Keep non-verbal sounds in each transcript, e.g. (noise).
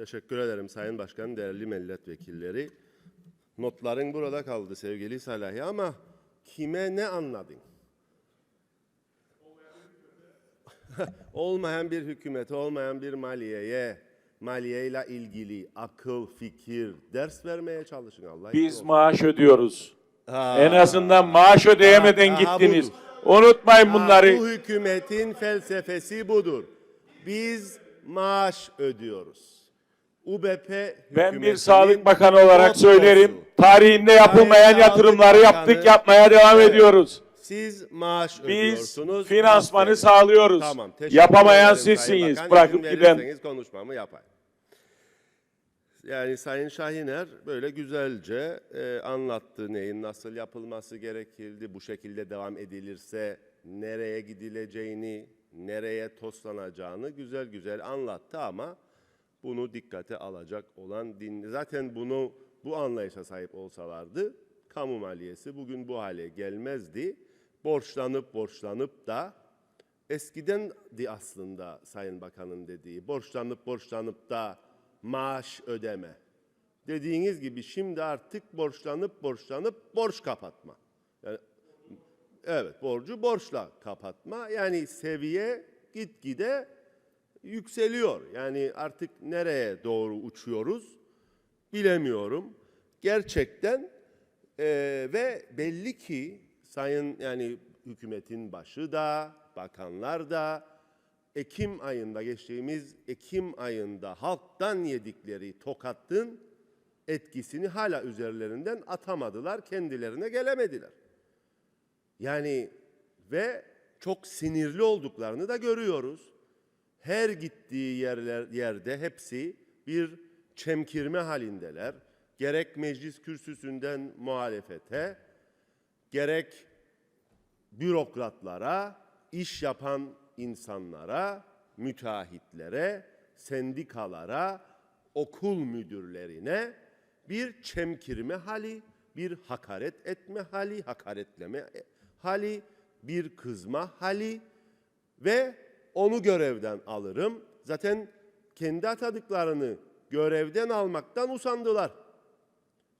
Teşekkür ederim Sayın Başkan, değerli milletvekilleri. Notların burada kaldı sevgili Salahi ama kime ne anladın? (laughs) olmayan bir hükümete, olmayan bir maliyeye, maliyeyle ilgili akıl, fikir, ders vermeye çalışın Allah Biz olsun. maaş ödüyoruz. Ha. En azından maaş ödeyemeden Ha, ha, gittiniz. budur. Unutmayın Ha, bunları. Bu hükümetin felsefesi budur. Biz maaş ödüyoruz. UBP Ben bir Sağlık Bakanı olarak söylerim. Tarihinde yapılmayan Sayın yatırımları yaptık, Bakanı- yapmaya devam Evet. ediyoruz. Siz maaş Biz ödüyorsunuz. finansmanı Aferin. sağlıyoruz. Tamam. teşekkür Yapamayan ederim Sayın sizsiniz. Bakan. Bırakıp İzin giden. verirseniz konuşmamı yapayım. Yani Sayın Şahiner böyle güzelce e, anlattı neyin nasıl yapılması gerekildi. Bu şekilde devam edilirse nereye gidileceğini, nereye toslanacağını güzel güzel anlattı ama bunu dikkate alacak olan din zaten bunu bu anlayışa sahip olsalardı kamu maliyesi bugün bu hale gelmezdi. Borçlanıp borçlanıp da eskidendi aslında Sayın Bakan'ın dediği borçlanıp borçlanıp da maaş ödeme. Dediğiniz gibi şimdi artık borçlanıp borçlanıp borç kapatma. Yani evet borcu borçla kapatma. Yani seviye gitgide yükseliyor. Yani artık nereye doğru uçuyoruz bilemiyorum. Gerçekten eee, ve belli ki sayın yani hükümetin başı da bakanlar da Ekim ayında geçtiğimiz Ekim ayında halktan yedikleri tokatın etkisini hala üzerlerinden atamadılar, kendilerine gelemediler. Yani ve çok sinirli olduklarını da görüyoruz. Her gittiği yerler yerde hepsi bir çemkirme halindeler. Gerek meclis kürsüsünden muhalefete, gerek bürokratlara, iş yapan insanlara, müteahhitlere, sendikalara, okul müdürlerine bir çemkirme hali, bir hakaret etme hali, hakaretleme hali, bir kızma hali ve onu görevden alırım. Zaten kendi atadıklarını görevden almaktan usandılar.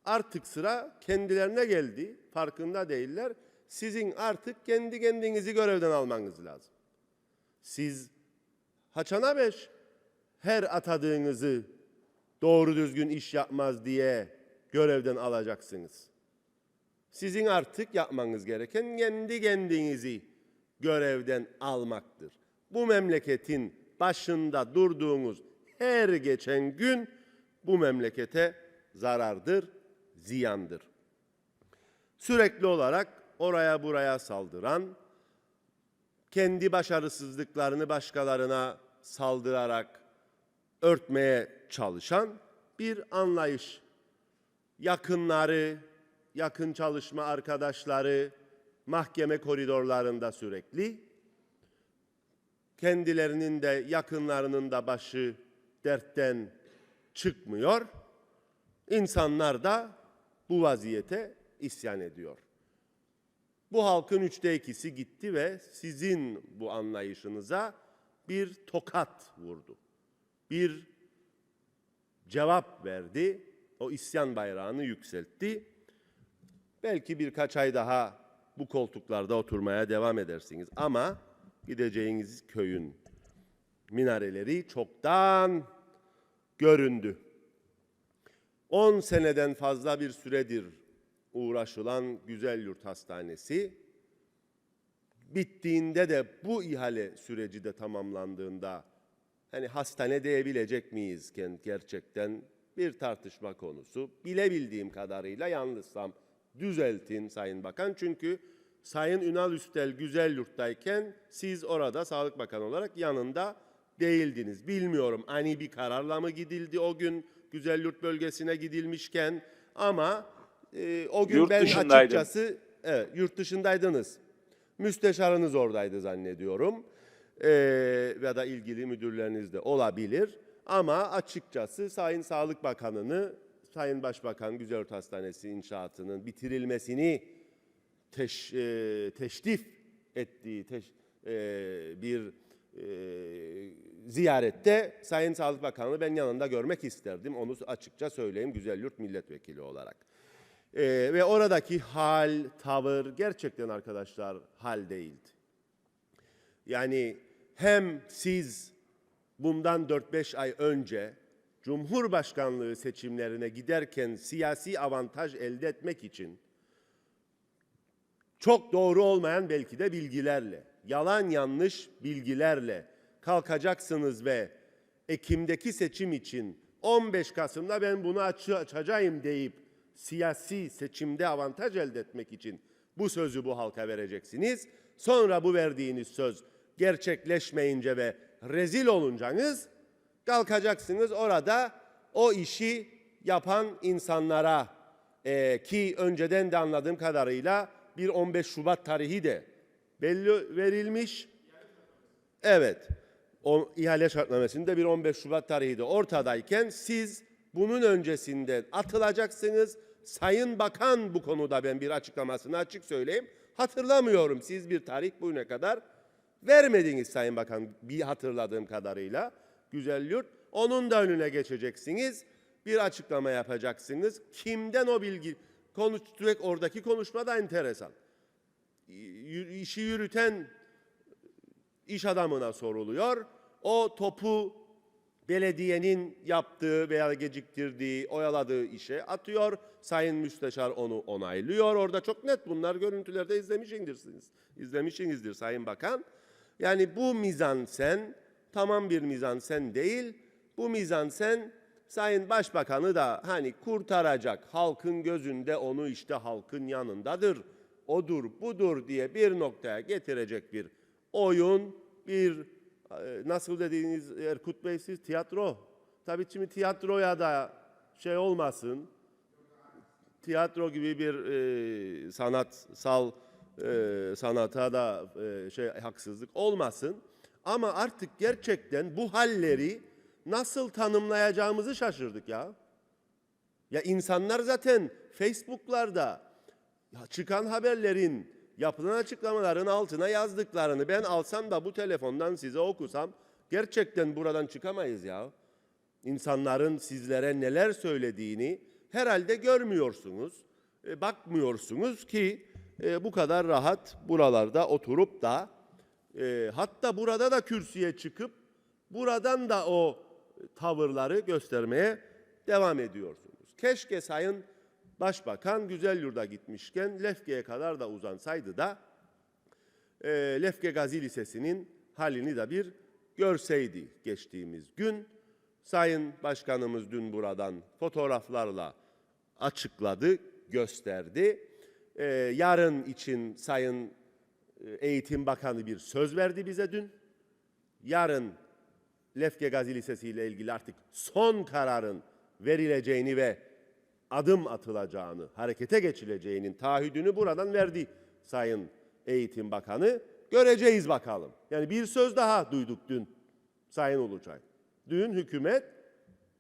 Artık sıra kendilerine geldi. Farkında değiller. Sizin artık kendi kendinizi görevden almanız lazım. Siz haçana beş her atadığınızı doğru düzgün iş yapmaz diye görevden alacaksınız. Sizin artık yapmanız gereken kendi kendinizi görevden almaktır. Bu memleketin başında durduğunuz her geçen gün bu memlekete zarardır, ziyandır. Sürekli olarak oraya buraya saldıran, kendi başarısızlıklarını başkalarına saldırarak örtmeye çalışan bir anlayış. Yakınları, yakın çalışma arkadaşları mahkeme koridorlarında sürekli kendilerinin de yakınlarının da başı dertten çıkmıyor. İnsanlar da bu vaziyete isyan ediyor. Bu halkın üçte ikisi gitti ve sizin bu anlayışınıza bir tokat vurdu. Bir cevap verdi. O isyan bayrağını yükseltti. Belki birkaç ay daha bu koltuklarda oturmaya devam edersiniz. Ama gideceğiniz köyün minareleri çoktan göründü. 10 seneden fazla bir süredir uğraşılan Güzel Yurt Hastanesi bittiğinde de bu ihale süreci de tamamlandığında hani hastane diyebilecek miyiz gerçekten bir tartışma konusu. Bilebildiğim kadarıyla yanlışsam düzeltin Sayın Bakan çünkü Sayın Ünal Üstel Güzel Yurt'tayken siz orada Sağlık Bakanı olarak yanında değildiniz. Bilmiyorum ani bir kararla mı gidildi o gün Güzel Yurt bölgesine gidilmişken ama e, o gün Yurt ben açıkçası evet, yurt dışındaydınız. Müsteşarınız oradaydı zannediyorum. Ee, ya da ilgili müdürleriniz de olabilir. Ama açıkçası Sayın Sağlık Bakanı'nı, Sayın Başbakan Güzelyurt Hastanesi inşaatının bitirilmesini teş, e, teşrif ettiği teş- e, bir e, ziyarette Sayın Sağlık Bakanı'nı ben yanında görmek isterdim. Onu açıkça söyleyeyim Güzelyurt Milletvekili olarak. Ee, ve oradaki hal, tavır gerçekten arkadaşlar hal değildi. Yani hem siz bundan 4-5 ay önce Cumhurbaşkanlığı seçimlerine giderken siyasi avantaj elde etmek için çok doğru olmayan belki de bilgilerle, yalan yanlış bilgilerle kalkacaksınız ve Ekim'deki seçim için 15 Kasım'da ben bunu açı- açacağım deyip siyasi seçimde avantaj elde etmek için bu sözü bu halka vereceksiniz. Sonra bu verdiğiniz söz gerçekleşmeyince ve rezil oluncanız kalkacaksınız orada o işi yapan insanlara e, ki önceden de anladığım kadarıyla bir 15 Şubat tarihi de belli verilmiş. Evet. O ihale şartnamesinde bir 15 Şubat tarihi de ortadayken siz bunun öncesinden atılacaksınız. Sayın Bakan bu konuda ben bir açıklamasını açık söyleyeyim. Hatırlamıyorum siz bir tarih bugüne kadar vermediniz Sayın Bakan bir hatırladığım kadarıyla. Güzel yurt. Onun da önüne geçeceksiniz. Bir açıklama yapacaksınız. Kimden o bilgi? Konuş, oradaki konuşma da enteresan. İşi yürüten iş adamına soruluyor. O topu belediyenin yaptığı veya geciktirdiği, oyaladığı işe atıyor. Sayın Müsteşar onu onaylıyor. Orada çok net bunlar görüntülerde izlemişsinizdir. İzlemişsinizdir Sayın Bakan. Yani bu mizansen tamam bir mizansen değil. Bu mizansen Sayın Başbakanı da hani kurtaracak. Halkın gözünde onu işte halkın yanındadır. Odur budur diye bir noktaya getirecek bir oyun, bir e, nasıl dediğiniz Erkut Bey siz tiyatro. Tabii şimdi tiyatroya da şey olmasın. Tiyatro gibi bir e, sanatsal e, sanata da e, şey haksızlık olmasın. Ama artık gerçekten bu halleri nasıl tanımlayacağımızı şaşırdık ya. Ya insanlar zaten Facebook'larda çıkan haberlerin, yapılan açıklamaların altına yazdıklarını ben alsam da bu telefondan size okusam gerçekten buradan çıkamayız ya. İnsanların sizlere neler söylediğini herhalde görmüyorsunuz, e, bakmıyorsunuz ki e, bu kadar rahat buralarda oturup da e, hatta burada da kürsüye çıkıp buradan da o tavırları göstermeye devam ediyorsunuz. Keşke Sayın Başbakan Güzelyurt'a gitmişken Lefke'ye kadar da uzansaydı da e, Lefke Gazi Lisesi'nin halini de bir görseydi geçtiğimiz gün. Sayın Başkanımız dün buradan fotoğraflarla açıkladı, gösterdi. E, yarın için Sayın e, Eğitim Bakanı bir söz verdi bize dün. Yarın Lefke Gazi Lisesi ile ilgili artık son kararın verileceğini ve adım atılacağını, harekete geçileceğinin taahhüdünü buradan verdi Sayın Eğitim Bakanı. Göreceğiz bakalım. Yani bir söz daha duyduk dün Sayın Uluçay. Dün hükümet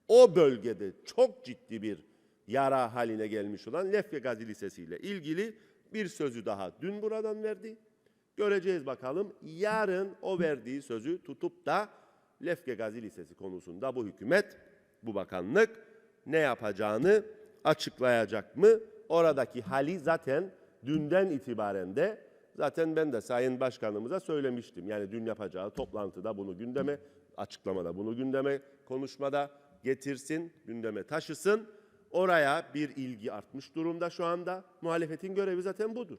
o bölgede çok ciddi bir yara haline gelmiş olan Lefke Gazi Lisesi ile ilgili bir sözü daha dün buradan verdi. Göreceğiz bakalım yarın o verdiği sözü tutup da Lefke Gazi Lisesi konusunda bu hükümet, bu bakanlık ne yapacağını açıklayacak mı? Oradaki hali zaten dünden itibaren de zaten ben de Sayın Başkanımıza söylemiştim. Yani dün yapacağı toplantıda bunu gündeme, açıklamada bunu gündeme, konuşmada getirsin, gündeme taşısın. Oraya bir ilgi artmış durumda şu anda. Muhalefetin görevi zaten budur.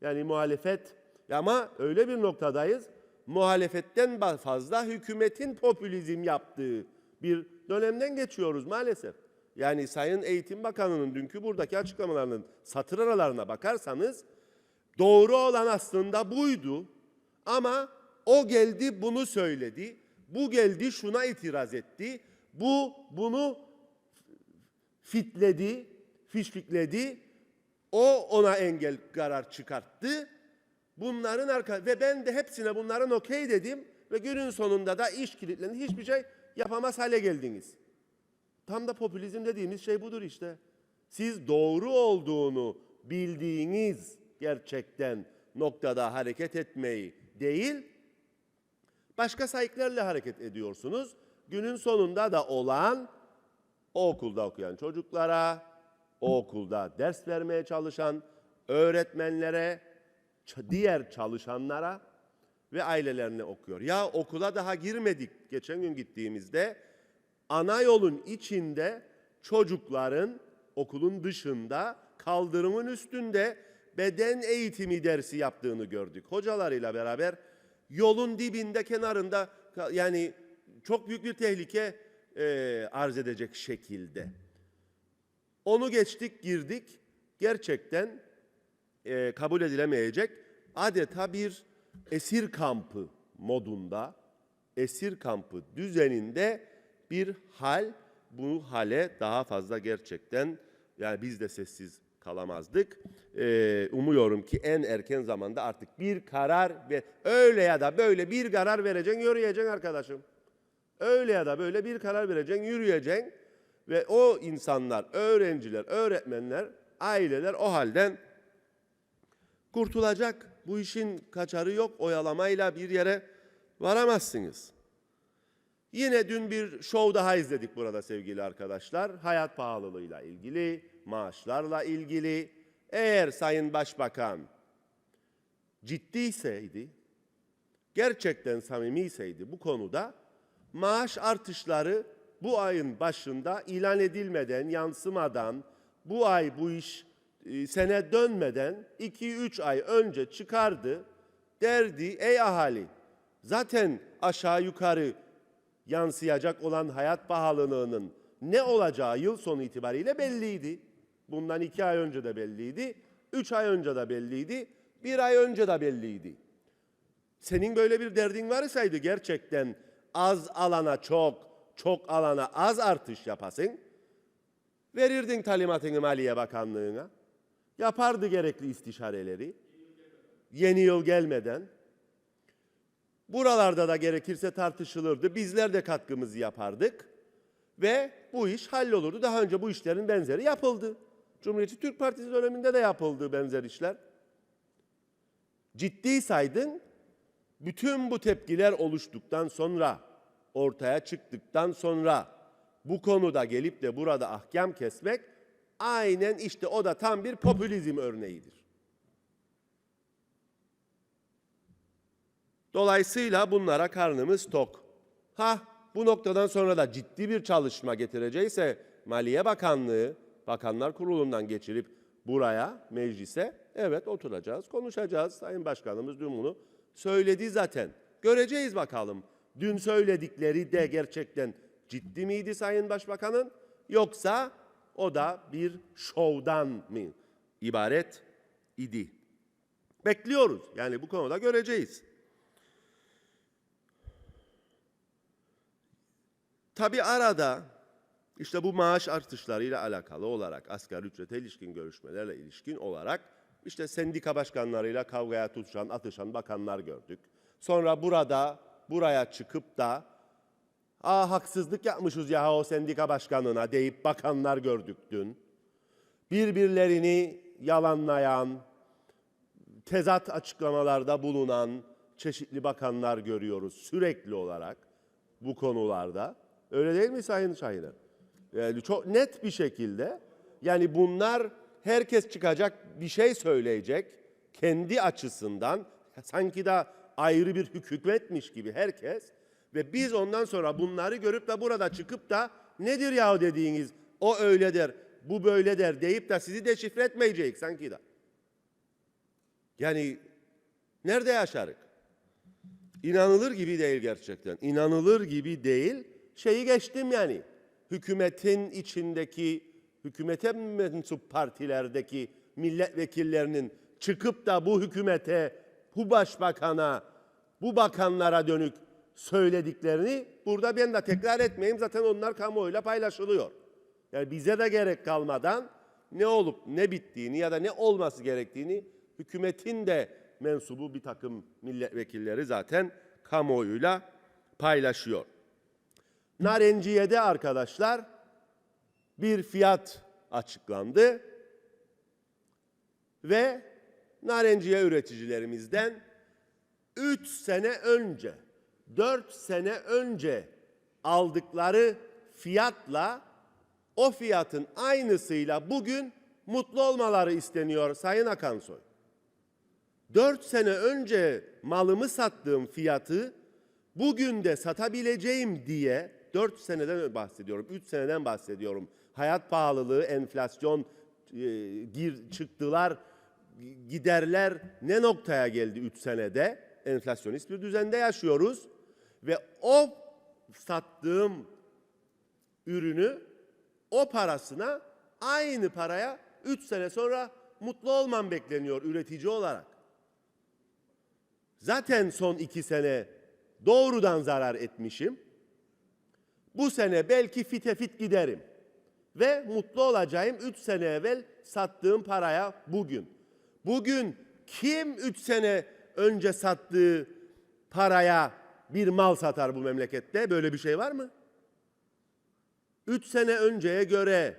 Yani muhalefet ama öyle bir noktadayız. Muhalefetten fazla hükümetin popülizm yaptığı bir dönemden geçiyoruz maalesef. Yani Sayın Eğitim Bakanı'nın dünkü buradaki açıklamalarının satır aralarına bakarsanız doğru olan aslında buydu. Ama o geldi bunu söyledi. Bu geldi şuna itiraz etti. Bu bunu fitledi, fişfikledi. O ona engel karar çıkarttı. Bunların arka ve ben de hepsine bunların okey dedim ve günün sonunda da iş kilitlendi. Hiçbir şey yapamaz hale geldiniz. Tam da popülizm dediğimiz şey budur işte. Siz doğru olduğunu bildiğiniz gerçekten noktada hareket etmeyi değil, Başka sayıklarla hareket ediyorsunuz. Günün sonunda da olan o okulda okuyan çocuklara, o okulda ders vermeye çalışan öğretmenlere, diğer çalışanlara ve ailelerine okuyor. Ya okula daha girmedik. Geçen gün gittiğimizde ana yolun içinde çocukların okulun dışında kaldırımın üstünde beden eğitimi dersi yaptığını gördük. Hocalarıyla beraber yolun dibinde kenarında yani çok büyük bir tehlike e, arz edecek şekilde. Onu geçtik girdik gerçekten e, kabul edilemeyecek adeta bir esir kampı modunda, esir kampı düzeninde bir hal. Bu hale daha fazla gerçekten yani biz de sessiz kalamazdık. E, umuyorum ki en erken zamanda artık bir karar ve öyle ya da böyle bir karar vereceksin, yürüyeceksin arkadaşım. Öyle ya da böyle bir karar vereceksin, yürüyeceksin ve o insanlar, öğrenciler, öğretmenler, aileler o halden kurtulacak. Bu işin kaçarı yok. Oyalamayla bir yere varamazsınız. Yine dün bir show daha izledik burada sevgili arkadaşlar. Hayat pahalılığıyla ilgili, maaşlarla ilgili. Eğer Sayın Başbakan ciddiyseydi, gerçekten samimiyseydi bu konuda maaş artışları bu ayın başında ilan edilmeden, yansımadan, bu ay bu iş e, sene dönmeden 2-3 ay önce çıkardı. Derdi ey ahali zaten aşağı yukarı yansıyacak olan hayat pahalılığının ne olacağı yıl sonu itibariyle belliydi. Bundan iki ay önce de belliydi, üç ay önce de belliydi, bir ay önce de belliydi. Senin böyle bir derdin varsaydı gerçekten az alana çok, çok alana az artış yapasın. Verirdin talimatını Maliye Bakanlığı'na. Yapardı gerekli istişareleri. Yeni yıl gelmeden. Buralarda da gerekirse tartışılırdı. Bizler de katkımızı yapardık. Ve bu iş hallolurdu. Daha önce bu işlerin benzeri yapıldı. Cumhuriyetçi Türk Partisi döneminde de yapıldı benzer işler. Ciddi saydın, bütün bu tepkiler oluştuktan sonra, ortaya çıktıktan sonra bu konuda gelip de burada ahkam kesmek aynen işte o da tam bir popülizm örneğidir. Dolayısıyla bunlara karnımız tok. Ha bu noktadan sonra da ciddi bir çalışma getirecekse Maliye Bakanlığı Bakanlar Kurulu'ndan geçirip buraya meclise evet oturacağız, konuşacağız. Sayın Başkanımız dün bunu söyledi zaten. Göreceğiz bakalım. Dün söyledikleri de gerçekten ciddi miydi Sayın Başbakanın yoksa o da bir şovdan mı ibaret idi? Bekliyoruz. Yani bu konuda göreceğiz. Tabi arada işte bu maaş artışlarıyla alakalı olarak asgari ücrete ilişkin görüşmelerle ilişkin olarak işte sendika başkanlarıyla kavgaya tutuşan, atışan bakanlar gördük. Sonra burada buraya çıkıp da Aa haksızlık yapmışız ya o sendika başkanına deyip bakanlar gördük dün. Birbirlerini yalanlayan, tezat açıklamalarda bulunan çeşitli bakanlar görüyoruz sürekli olarak bu konularda. Öyle değil mi Sayın Şahin'e? Yani çok net bir şekilde yani bunlar herkes çıkacak bir şey söyleyecek kendi açısından sanki de ayrı bir hükümetmiş gibi herkes ve biz ondan sonra bunları görüp de burada çıkıp da nedir ya dediğiniz o öyle der bu böyle der deyip de sizi deşifre etmeyecek sanki de. Yani nerede yaşarık? İnanılır gibi değil gerçekten. İnanılır gibi değil. Şeyi geçtim yani. Hükümetin içindeki, hükümete mensup partilerdeki milletvekillerinin çıkıp da bu hükümete, bu başbakana, bu bakanlara dönük söylediklerini burada ben de tekrar etmeyeyim. Zaten onlar kamuoyuyla paylaşılıyor. Yani bize de gerek kalmadan ne olup ne bittiğini ya da ne olması gerektiğini hükümetin de mensubu bir takım milletvekilleri zaten kamuoyuyla paylaşıyor. Narenciye'de arkadaşlar bir fiyat açıklandı ve narenciye üreticilerimizden 3 sene önce 4 sene önce aldıkları fiyatla o fiyatın aynısıyla bugün mutlu olmaları isteniyor Sayın Akansoy. 4 sene önce malımı sattığım fiyatı bugün de satabileceğim diye 4 seneden bahsediyorum, 3 seneden bahsediyorum. Hayat pahalılığı, enflasyon, e, gir çıktılar, giderler ne noktaya geldi 3 senede? Enflasyonist bir düzende yaşıyoruz ve o sattığım ürünü o parasına aynı paraya 3 sene sonra mutlu olmam bekleniyor üretici olarak. Zaten son iki sene doğrudan zarar etmişim. Bu sene belki fite fit giderim. Ve mutlu olacağım 3 sene evvel sattığım paraya bugün. Bugün kim 3 sene önce sattığı paraya bir mal satar bu memlekette? Böyle bir şey var mı? 3 sene önceye göre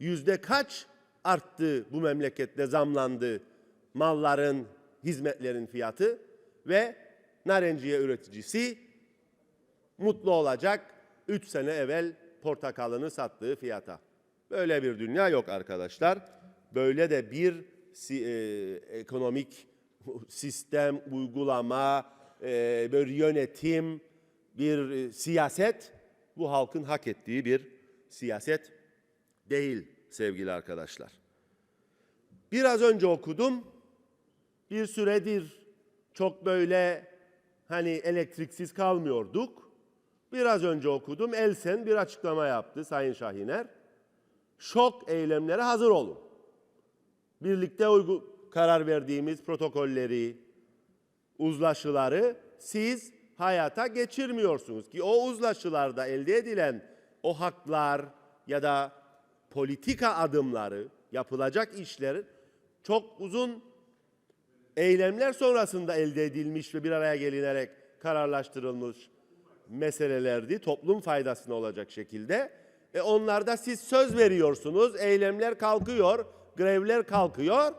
yüzde kaç arttı bu memlekette zamlandı malların, hizmetlerin fiyatı ve narenciye üreticisi mutlu olacak 3 sene evvel portakalını sattığı fiyata. Böyle bir dünya yok arkadaşlar. Böyle de bir e, ekonomik (laughs) sistem, uygulama, e, bir yönetim, bir e, siyaset bu halkın hak ettiği bir siyaset değil sevgili arkadaşlar. Biraz önce okudum. Bir süredir çok böyle hani elektriksiz kalmıyorduk. Biraz önce okudum. Elsen bir açıklama yaptı Sayın Şahiner. Şok eylemlere hazır olun. Birlikte uygu karar verdiğimiz protokolleri, uzlaşıları siz hayata geçirmiyorsunuz ki o uzlaşılarda elde edilen o haklar ya da politika adımları, yapılacak işler çok uzun eylemler sonrasında elde edilmiş ve bir araya gelinerek kararlaştırılmış meselelerdi. Toplum faydasına olacak şekilde. E onlarda siz söz veriyorsunuz, eylemler kalkıyor, grevler kalkıyor.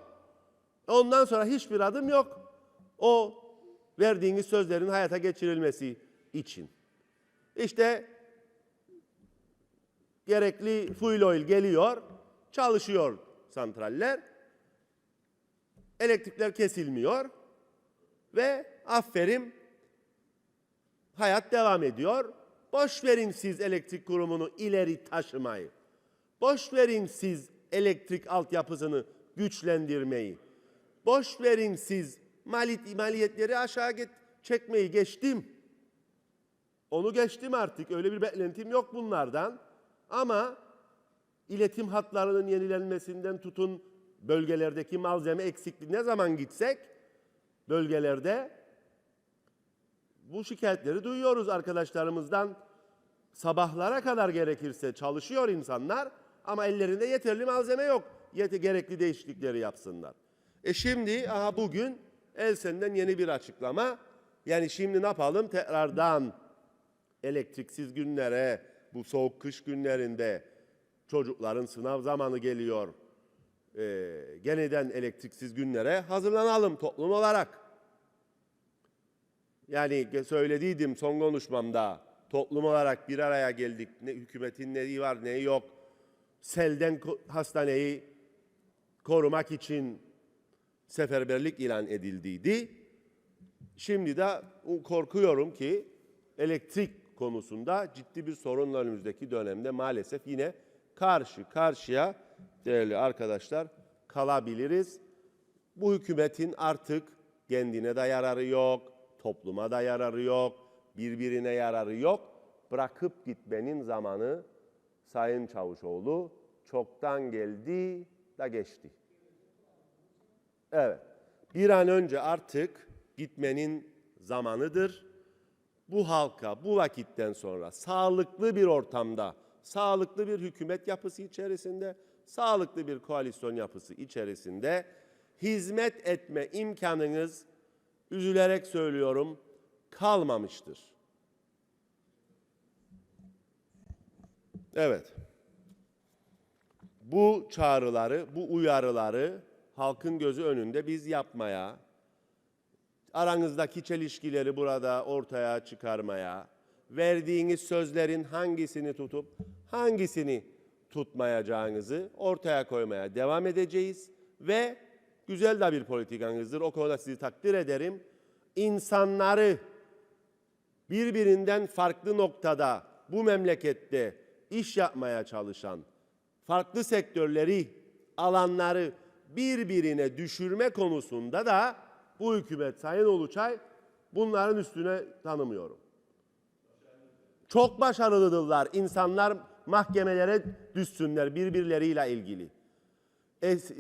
Ondan sonra hiçbir adım yok. O verdiğiniz sözlerin hayata geçirilmesi için. İşte gerekli fuel oil geliyor, çalışıyor santraller. Elektrikler kesilmiyor ve aferin hayat devam ediyor. Boş verin siz elektrik kurumunu ileri taşımayı. Boş verin siz elektrik altyapısını güçlendirmeyi. Boş verin siz maliyet, maliyetleri aşağı get, çekmeyi geçtim. Onu geçtim artık. Öyle bir beklentim yok bunlardan. Ama iletim hatlarının yenilenmesinden tutun bölgelerdeki malzeme eksikliği ne zaman gitsek bölgelerde bu şikayetleri duyuyoruz arkadaşlarımızdan. Sabahlara kadar gerekirse çalışıyor insanlar ama ellerinde yeterli malzeme yok. Yeti gerekli değişiklikleri yapsınlar. E şimdi aha bugün Elsen'den yeni bir açıklama. Yani şimdi ne yapalım? Tekrardan elektriksiz günlere, bu soğuk kış günlerinde çocukların sınav zamanı geliyor. Ee, yeniden elektriksiz günlere hazırlanalım toplum olarak. Yani söylediydim son konuşmamda toplum olarak bir araya geldik. Ne, hükümetin neyi var neyi yok. Selden hastaneyi korumak için seferberlik ilan edildiydi. Şimdi de korkuyorum ki elektrik konusunda ciddi bir sorunla önümüzdeki dönemde maalesef yine karşı karşıya değerli arkadaşlar kalabiliriz. Bu hükümetin artık kendine de yararı yok, topluma da yararı yok, birbirine yararı yok. Bırakıp gitmenin zamanı Sayın Çavuşoğlu çoktan geldi da geçti. Evet. Bir an önce artık gitmenin zamanıdır. Bu halka bu vakitten sonra sağlıklı bir ortamda, sağlıklı bir hükümet yapısı içerisinde, sağlıklı bir koalisyon yapısı içerisinde hizmet etme imkanınız üzülerek söylüyorum kalmamıştır. Evet. Bu çağrıları, bu uyarıları halkın gözü önünde biz yapmaya, aranızdaki çelişkileri burada ortaya çıkarmaya, verdiğiniz sözlerin hangisini tutup hangisini tutmayacağınızı ortaya koymaya devam edeceğiz ve güzel de bir politikanızdır. O konuda sizi takdir ederim. İnsanları birbirinden farklı noktada bu memlekette iş yapmaya çalışan, farklı sektörleri, alanları birbirine düşürme konusunda da bu hükümet Sayın Uluçay bunların üstüne tanımıyorum. Çok başarılıdırlar. İnsanlar mahkemelere düşsünler birbirleriyle ilgili. Es,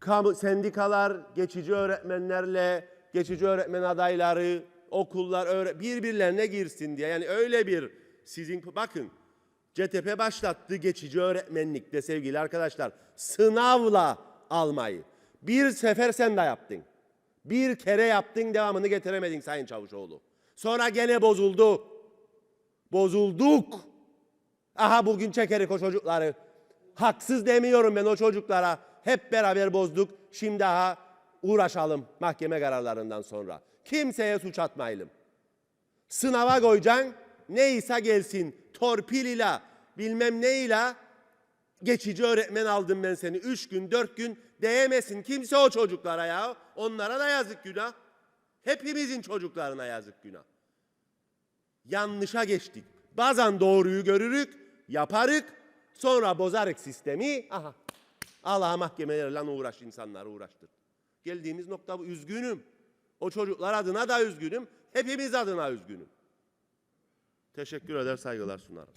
kamu, sendikalar geçici öğretmenlerle, geçici öğretmen adayları, okullar öğre- birbirlerine girsin diye. Yani öyle bir sizin bakın CTP başlattı geçici öğretmenlikte sevgili arkadaşlar. Sınavla almayı. Bir sefer sen de yaptın. Bir kere yaptın devamını getiremedin Sayın Çavuşoğlu. Sonra gene bozuldu. Bozulduk. Aha bugün çekerik o çocukları. Haksız demiyorum ben o çocuklara. Hep beraber bozduk. Şimdi daha uğraşalım mahkeme kararlarından sonra. Kimseye suç atmayalım. Sınava koyacaksın. Neyse gelsin. Torpil ile bilmem ne ile geçici öğretmen aldım ben seni. Üç gün, dört gün değemesin. Kimse o çocuklara ya. Onlara da yazık günah. Hepimizin çocuklarına yazık günah. Yanlışa geçtik. Bazen doğruyu görürük, yaparık, sonra bozarık sistemi. Aha. Allah'a mahkemelerle uğraş insanları uğraştır. Geldiğimiz nokta bu. Üzgünüm. O çocuklar adına da üzgünüm. Hepimiz adına üzgünüm. Teşekkür eder, saygılar sunarım.